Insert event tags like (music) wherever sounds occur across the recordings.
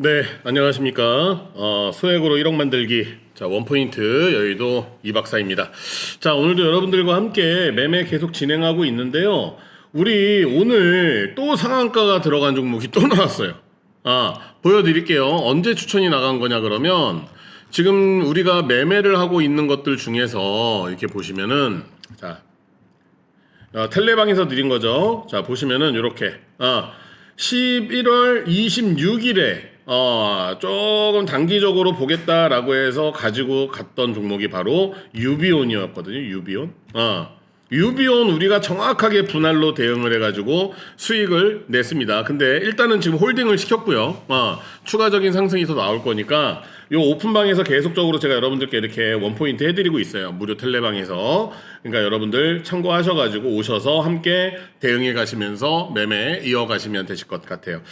네, 안녕하십니까. 어, 소액으로 1억 만들기. 자, 원포인트 여의도 이박사입니다. 자, 오늘도 여러분들과 함께 매매 계속 진행하고 있는데요. 우리 오늘 또 상한가가 들어간 종목이 또 (laughs) 나왔어요. 아, 보여드릴게요. 언제 추천이 나간 거냐 그러면 지금 우리가 매매를 하고 있는 것들 중에서 이렇게 보시면은 자, 어, 텔레방에서 드린 거죠. 자, 보시면은 이렇게 아, 11월 26일에 어, 조금 단기적으로 보겠다라고 해서 가지고 갔던 종목이 바로 유비온이었거든요. 유비온. 어. 유비온 우리가 정확하게 분할로 대응을 해가지고 수익을 냈습니다. 근데 일단은 지금 홀딩을 시켰고요. 어, 추가적인 상승이 더 나올 거니까 요 오픈방에서 계속적으로 제가 여러분들께 이렇게 원포인트 해드리고 있어요. 무료 텔레방에서. 그러니까 여러분들 참고하셔가지고 오셔서 함께 대응해 가시면서 매매 이어가시면 되실 것 같아요.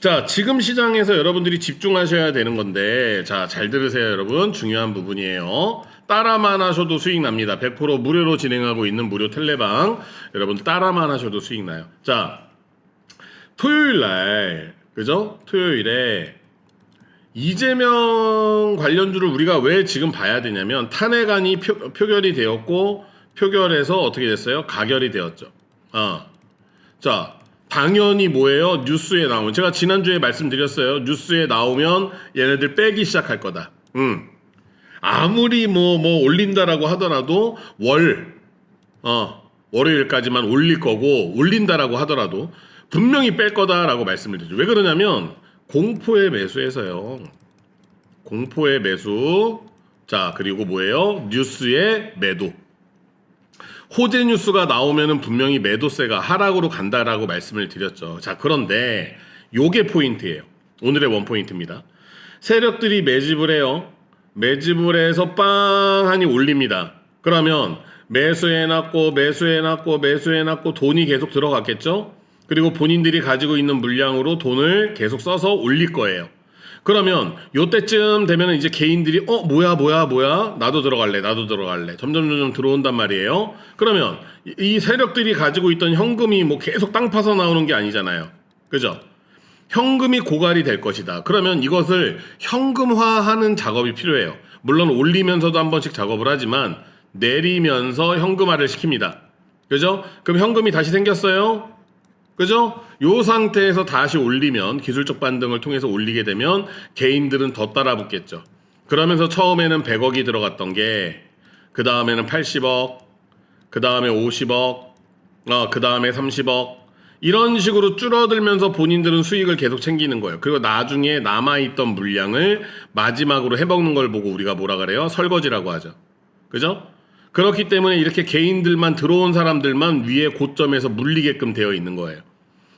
자, 지금 시장에서 여러분들이 집중하셔야 되는 건데, 자, 잘 들으세요, 여러분. 중요한 부분이에요. 따라만 하셔도 수익 납니다. 100% 무료로 진행하고 있는 무료 텔레방. 여러분 따라만 하셔도 수익 나요. 자, 토요일 날, 그죠? 토요일에 이재명 관련주를 우리가 왜 지금 봐야 되냐면 탄핵안이 표, 표결이 되었고 표결에서 어떻게 됐어요? 가결이 되었죠. 아. 자, 당연히 뭐예요? 뉴스에 나오면 제가 지난주에 말씀드렸어요. 뉴스에 나오면 얘네들 빼기 시작할 거다. 음. 아무리 뭐뭐 올린다라고 하더라도 월 어, 월요일까지만 올릴 거고 올린다라고 하더라도 분명히 뺄 거다라고 말씀을 드리죠. 왜 그러냐면 공포의 매수에서요. 공포의 매수. 자, 그리고 뭐예요? 뉴스의 매도. 호재 뉴스가 나오면은 분명히 매도세가 하락으로 간다라고 말씀을 드렸죠. 자, 그런데 요게 포인트예요. 오늘의 원 포인트입니다. 세력들이 매집을 해요. 매집을 해서 빵 하니 올립니다. 그러면 매수해놨고 매수해놨고 매수해놨고 돈이 계속 들어갔겠죠? 그리고 본인들이 가지고 있는 물량으로 돈을 계속 써서 올릴 거예요. 그러면 요때쯤 되면 이제 개인들이 어 뭐야 뭐야 뭐야 나도 들어갈래 나도 들어갈래 점점 점점 들어온단 말이에요. 그러면 이- 이 세력들이 가지고 있던 현금이 뭐 계속 땅 파서 나오는 게 아니잖아요. 그죠? 현금이 고갈이 될 것이다. 그러면 이것을 현금화하는 작업이 필요해요. 물론 올리면서도 한 번씩 작업을 하지만 내리면서 현금화를 시킵니다. 그죠? 그럼 현금이 다시 생겼어요? 그죠? 요 상태에서 다시 올리면 기술적 반등을 통해서 올리게 되면 개인들은 더 따라 붙겠죠. 그러면서 처음에는 100억이 들어갔던 게 그 다음에는 80억, 그 다음에 50억, 어, 그 다음에 30억 이런 식으로 줄어들면서 본인들은 수익을 계속 챙기는 거예요. 그리고 나중에 남아있던 물량을 마지막으로 해먹는 걸 보고 우리가 뭐라 그래요? 설거지라고 하죠. 그죠? 그렇기 때문에 이렇게 개인들만 들어온 사람들만 위에 고점에서 물리게끔 되어 있는 거예요.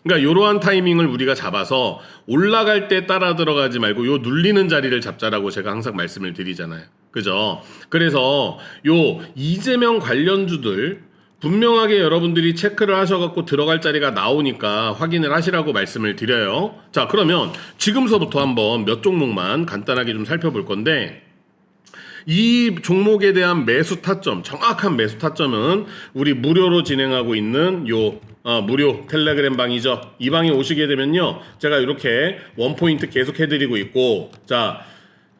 그러니까 이러한 타이밍을 우리가 잡아서 올라갈 때 따라 들어가지 말고 요 눌리는 자리를 잡자라고 제가 항상 말씀을 드리잖아요. 그죠? 그래서 요 이재명 관련주들 분명하게 여러분들이 체크를 하셔갖고 들어갈 자리가 나오니까 확인을 하시라고 말씀을 드려요. 자, 그러면 지금서부터 한번 몇 종목만 간단하게 좀 살펴볼 건데, 이 종목에 대한 매수 타점, 정확한 매수 타점은 우리 무료로 진행하고 있는 요 어, 무료 텔레그램 방이죠. 이 방에 오시게 되면요, 제가 이렇게 원 포인트 계속 해드리고 있고, 자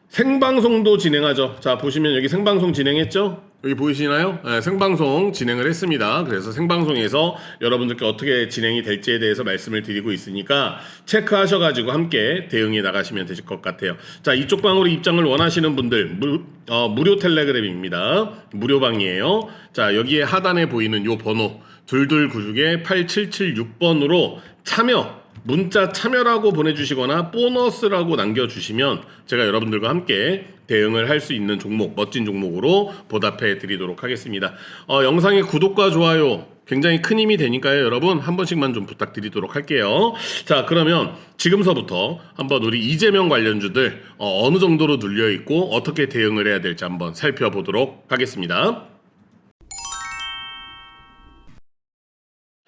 생방송도 진행하죠. 자 보시면 여기 생방송 진행했죠. 여기 보이시나요? 네, 생방송 진행을 했습니다. 그래서 생방송에서 여러분들께 어떻게 진행이 될지에 대해서 말씀을 드리고 있으니까 체크하셔가지고 함께 대응해 나가시면 되실 것 같아요. 자, 이쪽 방으로 입장을 원하시는 분들 무, 어, 무료 텔레그램입니다. 무료 방이에요. 자, 여기에 하단에 보이는 요 번호 둘둘96에 8776번으로 참여 문자 참여라고 보내주시거나 보너스라고 남겨주시면 제가 여러분들과 함께 대응을 할 수 있는 종목, 멋진 종목으로 보답해 드리도록 하겠습니다. 어, 영상의 구독과 좋아요 굉장히 큰 힘이 되니까요, 여러분. 한 번씩만 좀 부탁드리도록 할게요. 자, 그러면 지금서부터 한번 우리 이재명 관련주들 어, 어느 정도로 눌려 있고 어떻게 대응을 해야 될지 한번 살펴보도록 하겠습니다.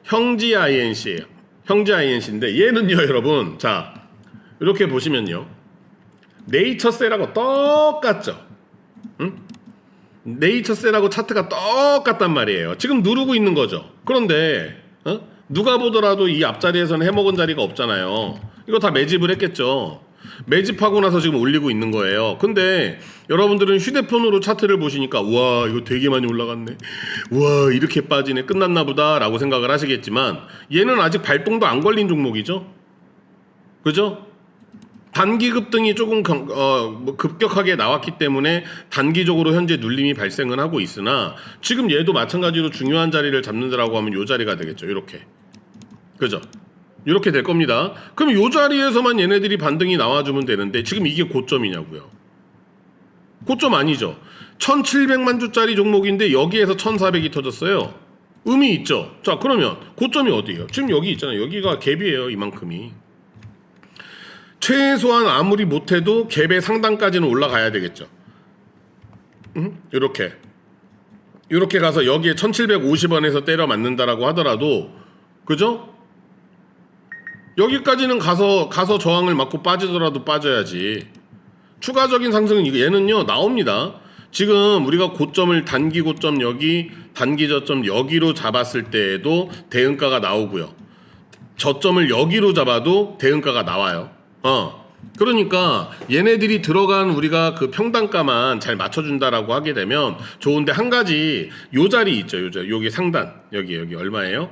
형지 INC예요. 형지 INC인데 얘는요, 여러분. 자, 이렇게 보시면요. 네이처셀하고 똑같죠. 응? 네이처셀하고 차트가 똑같단 말이에요. 지금 누르고 있는 거죠. 그런데 어? 누가 보더라도 이 앞자리에서는 해먹은 자리가 없잖아요. 이거 다 매집을 했겠죠. 매집하고 나서 지금 올리고 있는 거예요. 근데 여러분들은 휴대폰으로 차트를 보시니까 와 이거 되게 많이 올라갔네. 와 이렇게 빠지네. 끝났나 보다라고 생각을 하시겠지만 얘는 아직 발동도 안 걸린 종목이죠. 그죠? 단기 급등이 조금 경- 어, 뭐 급격하게 나왔기 때문에 단기적으로 현재 눌림이 발생은 하고 있으나 지금 얘도 마찬가지로 중요한 자리를 잡는다라고 하면 요 자리가 되겠죠. 이렇게. 그죠? 이렇게 될 겁니다. 그럼 요 자리에서만 얘네들이 반등이 나와주면 되는데 지금 이게 고점이냐고요. 고점 아니죠. 1700만 주짜리 종목인데 여기에서 1400이 터졌어요. 의미 있죠. 자 그러면 고점이 어디예요? 지금 여기 있잖아요. 여기가 갭이에요. 이만큼이. 최소한 아무리 못해도 갭의 상단까지는 올라가야 되겠죠. 음? 이렇게 이렇게 가서 여기에 1750원에서 때려 맞는다라고 하더라도 그죠? 여기까지는 가서 가서 저항을 맞고 빠지더라도 빠져야지. 추가적인 상승은 이거 얘는요 나옵니다. 지금 우리가 고점을 단기 고점 여기, 단기 저점 여기로 잡았을 때에도 대응가가 나오고요. 저점을 여기로 잡아도 대응가가 나와요. 어. 그러니까 얘네들이 들어간 우리가 그 평단가만 잘 맞춰준다라고 하게 되면 좋은데 한 가지 요 자리 있죠. 요 자리. 여기 상단. 여기 여기 얼마예요?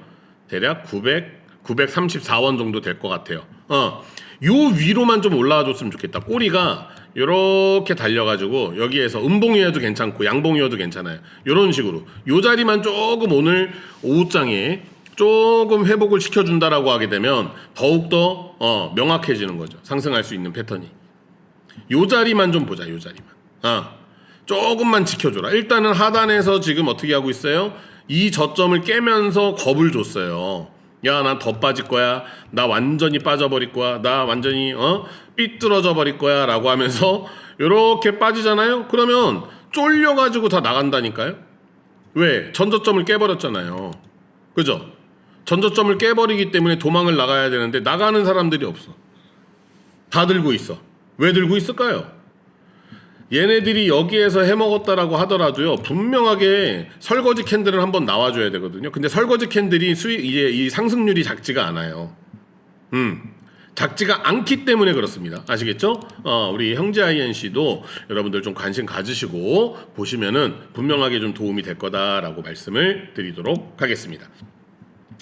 대략 900 934원 정도 될 것 같아요. 어. 요 위로만 좀 올라와 줬으면 좋겠다. 꼬리가 요렇게 달려가지고 여기에서 음봉이어도 괜찮고 양봉이어도 괜찮아요. 요런 식으로 요 자리만 조금 오늘 오후장에 조금 회복을 시켜준다라고 하게 되면 더욱더 어, 명확해지는 거죠. 상승할 수 있는 패턴이. 요 자리만 좀 보자. 요 자리만. 아, 조금만 지켜줘라. 일단은 하단에서 지금 어떻게 하고 있어요? 이 저점을 깨면서 겁을 줬어요. 야, 나더 빠질 거야. 나 완전히 빠져버릴 거야. 나 완전히 어 삐뚤어져 버릴 거야 라고 하면서 요렇게 빠지잖아요. 그러면 쫄려가지고 다 나간다니까요. 왜? 전저점을 깨버렸잖아요. 그죠? 전저점을 깨버리기 때문에 도망을 나가야 되는데 나가는 사람들이 없어. 다 들고 있어. 왜 들고 있을까요? 얘네들이 여기에서 해먹었다라고 하더라도요 분명하게 설거지 캔들은 한번 나와줘야 되거든요. 근데 설거지 캔들이 수익 이제 이 상승률이 작지가 않아요. 음. 작지가 않기 때문에 그렇습니다. 아시겠죠? 어, 우리 형제 INC도 여러분들 좀 관심 가지시고 보시면은 분명하게 좀 도움이 될 거다라고 말씀을 드리도록 하겠습니다.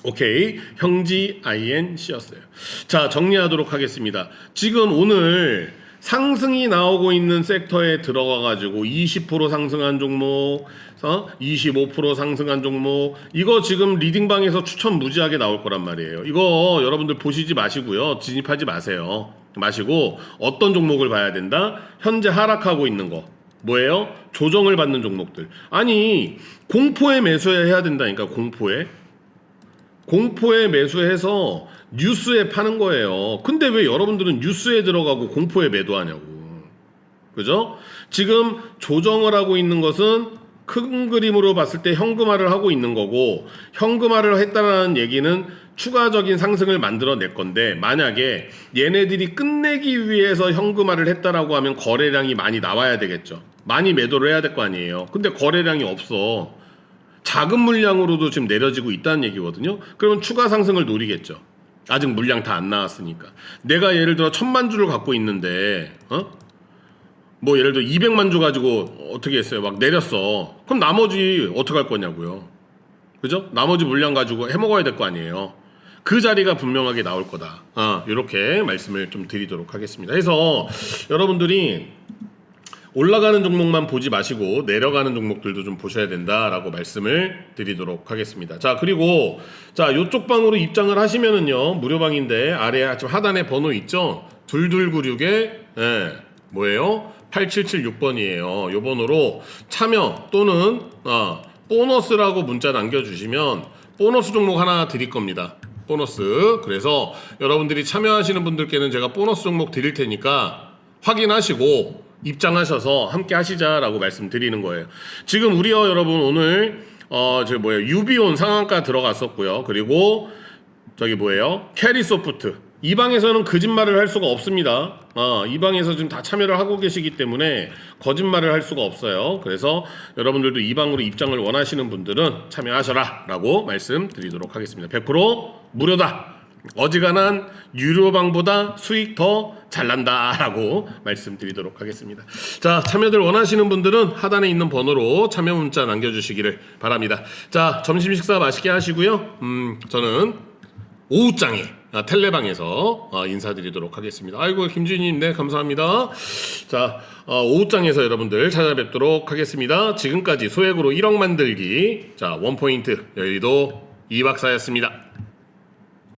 오케이 형지 INC였어요. 자 정리하도록 하겠습니다. 지금 오늘 상승이 나오고 있는 섹터에 들어가 가지고 20% 상승한 종목, 어? 25% 상승한 종목 이거 지금 리딩방에서 추천 무지하게 나올 거란 말이에요. 이거 여러분들 보시지 마시고요. 진입하지 마세요. 마시고 어떤 종목을 봐야 된다? 현재 하락하고 있는 거. 뭐예요? 조정을 받는 종목들. 아니 공포에 매수해야 된다니까 공포에. 공포에 매수해서 뉴스에 파는 거예요. 근데 왜 여러분들은 뉴스에 들어가고 공포에 매도하냐고. 그죠? 지금 조정을 하고 있는 것은 큰 그림으로 봤을 때 현금화를 하고 있는 거고 현금화를 했다라는 얘기는 추가적인 상승을 만들어낼 건데 만약에 얘네들이 끝내기 위해서 현금화를 했다라고 하면 거래량이 많이 나와야 되겠죠. 많이 매도를 해야 될 거 아니에요. 근데 거래량이 없어. 작은 물량으로도 지금 내려지고 있다는 얘기거든요. 그러면 추가 상승을 노리겠죠. 아직 물량 다 안 나왔으니까. 내가 예를 들어 천만 주를 갖고 있는데, 어? 뭐 예를 들어 200만 주 가지고 어떻게 했어요? 막 내렸어. 그럼 나머지 어떻게 할 거냐고요. 그죠? 나머지 물량 가지고 해 먹어야 될 거 아니에요. 그 자리가 분명하게 나올 거다. 아, 이렇게 말씀을 좀 드리도록 하겠습니다. 해서 여러분들이 올라가는 종목만 보지 마시고 내려가는 종목들도 좀 보셔야 된다라고 말씀을 드리도록 하겠습니다. 자, 그리고 자, 요쪽 방으로 입장을 하시면은요. 무료 방인데 아래 지금 하단에 번호 있죠? 2296에 예. 뭐예요? 8776번이에요. 요 번호로 참여 또는 어, 보너스라고 문자 남겨 주시면 보너스 종목 하나 드릴 겁니다. 보너스. 그래서 여러분들이 참여하시는 분들께는 제가 보너스 종목 드릴 테니까 확인하시고 입장하셔서 함께 하시자라고 말씀드리는 거예요. 지금 우리요 여러분 오늘 어 저 뭐예요 유비온 상한가 들어갔었고요. 그리고 저기 뭐예요 캐리 소프트 이 방에서는 거짓말을 할 수가 없습니다. 어, 이 방에서 지금 다 참여를 하고 계시기 때문에 거짓말을 할 수가 없어요. 그래서 여러분들도 이 방으로 입장을 원하시는 분들은 참여하셔라 라고 말씀드리도록 하겠습니다. 100% 무료다. 어지간한 유료방보다 수익 더 잘난다라고 말씀드리도록 하겠습니다. 자, 참여들 원하시는 분들은 하단에 있는 번호로 참여 문자 남겨주시기를 바랍니다. 자, 점심 식사 맛있게 하시고요. 음, 저는 오후장에 아, 텔레방에서 어, 인사드리도록 하겠습니다. 아이고 김준희님 네 감사합니다. 자 어, 오후장에서 여러분들 찾아뵙도록 하겠습니다. 지금까지 소액으로 1억 만들기 자 원포인트 여의도 이박사였습니다.